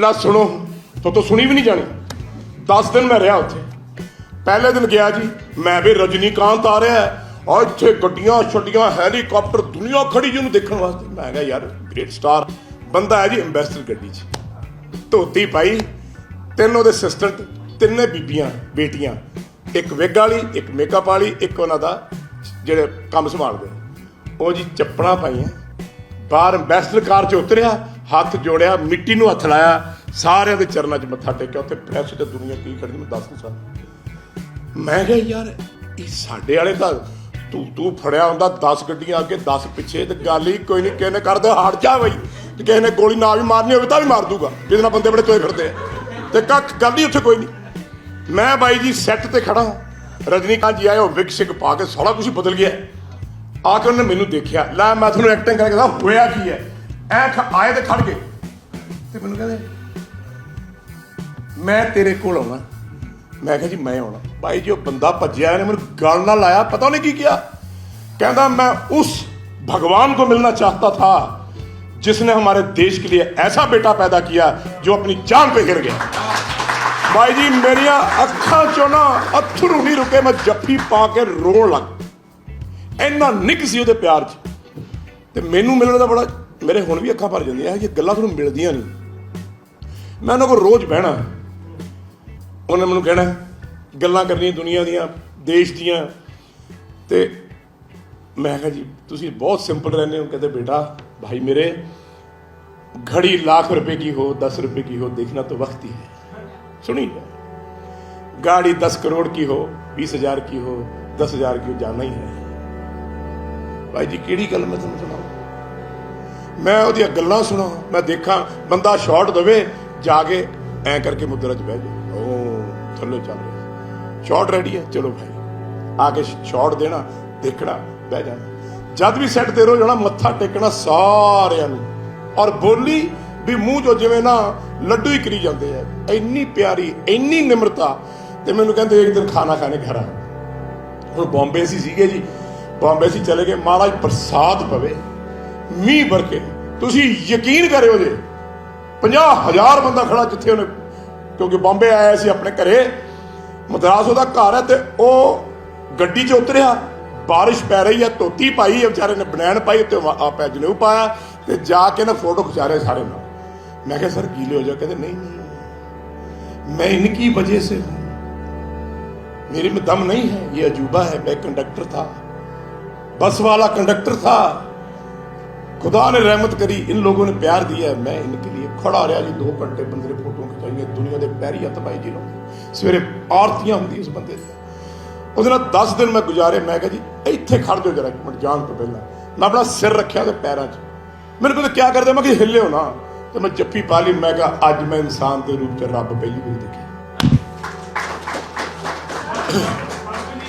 ਲਾ ਸੁਣੋ, ਤੋ ਤੋਂ ਸੁਣੀ ਵੀ ਨਹੀਂ ਜਾਣੀ। 10 ਦਿਨ ਮੈਂ ਰਿਹਾ ਉੱਥੇ। ਪਹਿਲੇ ਦਿਨ ਗਿਆ ਜੀ, ਮੈਂ ਵੀ ਰਜਨੀਕਾਂਤ ਆ ਰਿਹਾ ਹੈ। ਔਰ ਇੱਥੇ ਗੱਡੀਆਂ ਛੱਡੀਆਂ, ਹੈਲੀਕਾਪਟਰ, ਦੁਨੀਆ ਖੜੀ ਜਿਹਨੂੰ ਦੇਖਣ ਵਾਸਤੇ। ਮੈਂ ਕਿਹਾ, ਯਾਰ ਗ੍ਰੇਟ ਸਟਾਰ ਬੰਦਾ ਹੈ ਜੀ ਐਮਬੈਸਡਰ ਗੱਡੀ 'ਚ। ਧੋਤੀ ਪਾਈ, ਤਿੰਨ ਉਹਦੇ ਅਸਿਸਟੈਂਟ ਤਿੰਨੇ ਬੀਬੀਆਂ, ਬੇਟੀਆਂ। ਇੱਕ ਵਿਗ ਵਾਲੀ, ਇੱਕ ਮੇਕਅਪ ਵਾਲੀ, ਇੱਕ ਉਹਨਾਂ ਦਾ ਜਿਹੜੇ ਕੰਮ ਸੰਭਾਲਦੇ ਉਹ ਜੀ ਚੱਪਣਾ ਪਾਈਆਂ। ਬਾਹਰ ਐਮਬੈਸਡਰ ਕਾਰ 'ਚ ਉਤਰਿਆ ਹੱਥ ਜੋੜਿਆ, ਮਿੱਟੀ ਨੂੰ ਹੱਥ ਲਾਇਆ, ਸਾਰਿਆਂ ਦੇ ਚਰਨਾਂ 'ਚ ਮੱਥਾ ਟੇਕਿਆ, ਉੱਥੇ ਪ੍ਰੈਸ ਤੇ ਦੁਨੀਆ ਕੀ ਖੜੀ ਮੈਂ ਦੱਸ ਨਹੀਂ ਸਕਦਾ। ਮੈਂ ਕਿਹਾ, ਯਾਰ, ਇਹ ਸਾਡੇ ਵਾਲੇ ਤਾਂ ਤੂੰ ਤੂੰ ਫੜਿਆ ਹੁੰਦਾ 10 ਗੱਡੀਆਂ ਅੱਗੇ 10 ਪਿੱਛੇ, ਤੇ ਗੱਲ ਹੀ ਕੋਈ ਨਹੀਂ ਕਿਸੇ ਨੇ ਕਰਦੇ ਹਟ ਜਾ ਬਈ। ਤੇ ਕਿਸੇ ਨੇ ਗੋਲੀ ਨਾ ਵੀ ਮਾਰਨੀ ਹੋਵੇ, ਤਾਂ ਵੀ ਮਾਰ ਦੂਗਾ, ਜਿਹਦੇ ਨਾਲ ਬੰਦੇ ਬੜੇ ਤੋਏ ਫਿਰਦੇ ਆ। ਤੇ ਕੱਖ ਗੱਲ ਹੀ ਉੱਥੇ ਕੋਈ ਨਹੀਂ ਮੈਂ ਬਾਈ ਜੀ ਸੈੱਟ ਤੇ ਖੜਾ ਰਜਨੀਕਾਂਤ ਜੀ ਆਏ, ਉਹ ਵਿਗ ਸਿਕ ਪਾ ਕੇ ਸਾਰਾ ਕੁਝ ਬਦਲ ਗਿਆ। ਆ ਕੇ ਉਹਨੇ ਮੈਨੂੰ ਦੇਖਿਆ। ਲੈ, ਮੈਂ ਤੁਹਾਨੂੰ ਐਕਟਿੰਗ ਕਰਕੇ ਦੱਸਾਂ, ਹੋਇਆ ਕੀ ਹੈ? ਐ ਖ- ਆਏ ਤੇ ਖੜ ਗਏ ਤੇ ਮੈਨੂੰ ਕਹਿੰਦੇ ਮੈਂ ਤੇਰੇ ਕੋਲ ਆਉਣਾ ਮੈਂ ਕਿਹਾ ਜੀ ਮੈਂ ਆਉਣਾ ਭਾਈ ਜੀ ਉਹ ਬੰਦਾ ਭੱਜਿਆ ਇਹਨੇ ਮੈਨੂੰ ਗੱਲ ਨਾਲ ਲਾਇਆ ਪਤਾ ਉਹਨੇ ਕੀ किया कहता मैं उस भगवान को मिलना चाहता था जिसने हमारे देश के लिए ऐसा बेटा पैदा किया जो अपनी जान पे गिर गया ਭਾਈ ਜੀ ਮੇਰੀਆਂ ਅੱਖਾਂ ਚੋਂ ਨਾ ਅਥਰੂ ਨਹੀਂ ਰੁਕੇ ਮੈਂ ਜੱਫੀ ਪਾ ਕੇ ਰੋਣ ਲੱਗ ਇੰਨਾ ਨਿੱਕ ਸੀ ਉਹਦੇ ਪਿਆਰ 'ਚ ਤੇ ਮੈਨੂੰ ਮਿਲਣ ਦਾ ਬੜਾ ਮੇਰੇ ਹੁਣ ਵੀ ਅੱਖਾਂ ਭਰ ਜਾਂਦੀਆਂ ਇਹ ਗੱਲਾਂ ਤੁਹਾਨੂੰ ਮਿਲਦੀਆਂ ਨਹੀਂ ਮੈਂ ਉਹਨਾਂ ਕੋਲ ਰੋਜ਼ ਬਹਿਣਾ ਉਹਨੇ ਮੈਨੂੰ ਕਹਿਣਾ ਗੱਲਾਂ ਕਰਨੀਆਂ ਦੁਨੀਆ ਦੀਆਂ ਦੇਸ਼ ਦੀਆਂ ਤੇ ਮੈਂ ਕਿਹਾ ਜੀ ਤੁਸੀਂ ਬਹੁਤ ਸਿੰਪਲ ਰਹਿੰਦੇ ਹੋ ਕਹਿੰਦੇ बेटा भाई मेरे घड़ी लाख रुपए की हो दस रुपए की हो देखना तो वक्त ही है सुनी गाड़ी दस करोड़ की हो बीस हजार की हो दस हजार की हो जाना ही है ਭਾਈ ਜੀ ਕਿਹੜੀ ਗੱਲ ਮੈਂ ਤੁਹਾਨੂੰ ਸੁਣਾਵਾਂ ਮੈਂ ਉਹਦੀਆਂ ਗੱਲਾਂ ਸੁਣਾ, ਮੈਂ ਦੇਖਾਂ, ਬੰਦਾ ਸ਼ਾਟ ਦਵੇ, ਜਾ ਕੇ ਐ ਕਰਕੇ ਮੁੱਦਰਾ 'ਚ ਬਹਿ ਜਾ ਉਹ ਥੱਲੇ ਚੱਲ ਰਿਹਾ। ਸ਼ਾਟ ਰੈਡੀ ਹੈ, ਚਲੋ ਭਾਈ। ਆ ਕੇ ਸ਼ਾਟ ਦੇਣਾ, ਦੇਖਣਾ, ਬਹਿ ਜਾਣਾ। ਜਦ ਵੀ ਸੈੱਟ ਤੇ ਰੋ ਜਾਣਾ ਮੱਥਾ ਟੇਕਣਾ ਸਾਰਿਆਂ ਨੂੰ। ਔਰ ਬੋਲੀ ਵੀ ਮੂੰਹ ਜੋ ਜਿਵੇਂ ਨਾ ਲੱਡੂ ਹੀ ਕਰੀ ਜਾਂਦੇ ਆ। ਇੰਨੀ ਪਿਆਰੀ, ਇੰਨੀ ਨਿਮਰਤਾ। ਤੇ ਮੈਨੂੰ ਕਹਿੰਦੇ ਇੱਕ ਦਿਨ ਖਾਣਾ ਖਾਣੇ ਘਰ ਆ। ਹੁਣ ਬੰਬੇ ਸੀ ਸੀਗੇ ਜੀ। ਬੰਬੇ ਸੀ ਚਲੇ ਗਏ। ਮਹਾਰਾਜ ਪ੍ਰਸਾਦ ਪਵੇ। ਮੀਂਹ ਵਰਕੇ ਤੁਸੀਂ ਯਕੀਨ ਕਰਿਓ ਜੇ 50000 ਬੰਦਾ ਖੜਾ ਜਿੱਥੇ ਉਹਨੇ ਕਿਉਂਕਿ ਬੰਬੇ ਆਇਆ ਸੀ ਆਪਣੇ ਘਰੇ ਮਦਰਾਸ ਉਹਦਾ ਘਰ ਹੈ ਤੇ ਉਹ ਗੱਡੀ 'ਚ ਉਤਰਿਆ ਬਾਰਿਸ਼ ਪੈ ਰਹੀ ਹੈ ਧੋਤੀ ਪਾਈ ਹੈ ਵਿਚਾਰੇ ਨੇ ਬਨੈਣ ਪਾਈ ਤੇ ਆਪੇ ਜਨੇਊ ਪਾਇਆ ਤੇ ਜਾ ਕੇ ਨਾ ਫੋਟੋ ਖਿਚਾ ਰਹੇ ਸਾਰੇ ਨਾਲ ਮੈਂ ਕਿਹਾ ਸਰ ਗੀਲੇ ਹੋ ਜਾ ਕਹਿੰਦੇ ਨਹੀਂ ਨਹੀਂ मैं इनकी वजह से हूं मेरे में दम नहीं है ये अजूबा है मैं कंडक्टर था बस वाला कंडक्टर था खुदा ने रहमत करी इन लोगों ने प्यार दिया है मैं इनके लिए खड़ा रहा जी दो घंटे बंदे ने फोटो खिंचाई दुनिया के पैरी हथ पाई जी लोग ਸਵੇਰੇ ਆਰਤੀਆਂ ਹੁੰਦੀ ਉਸ ਬੰਦੇ ਦੀ ਉਹਦੇ ਨਾਲ 10 ਦਿਨ ਮੈਂ ਗੁਜ਼ਾਰੇ ਮੈਂ ਕਿਹਾ ਜੀ ਇੱਥੇ ਖੜ ਜਾਓ ਜਰਾ ਇੱਕ ਮਿੰਟ ਜਾਣ ਤੋਂ ਪਹਿਲਾਂ ਮੈਂ ਆਪਣਾ ਸਿਰ ਰੱਖਿਆ ਤੇ ਪੈਰਾਂ 'ਚ ਮੈਨੂੰ ਕਹਿੰਦੇ ਕੀ ਕਰਦੇ ਮੈਂ ਕਿ ਹਿੱਲਿਓ ਨਾ ਤੇ ਮੈਂ ਜੱਫੀ ਪਾ ਲਈ ਮੈਂ ਕਿਹਾ ਅੱਜ ਮੈਂ ਇਨਸਾਨ ਦੇ ਰੂਪ 'ਚ ਰੱਬ ਪਹਿਲੀ ਵਾਰੀ ਦੇਖਿਆ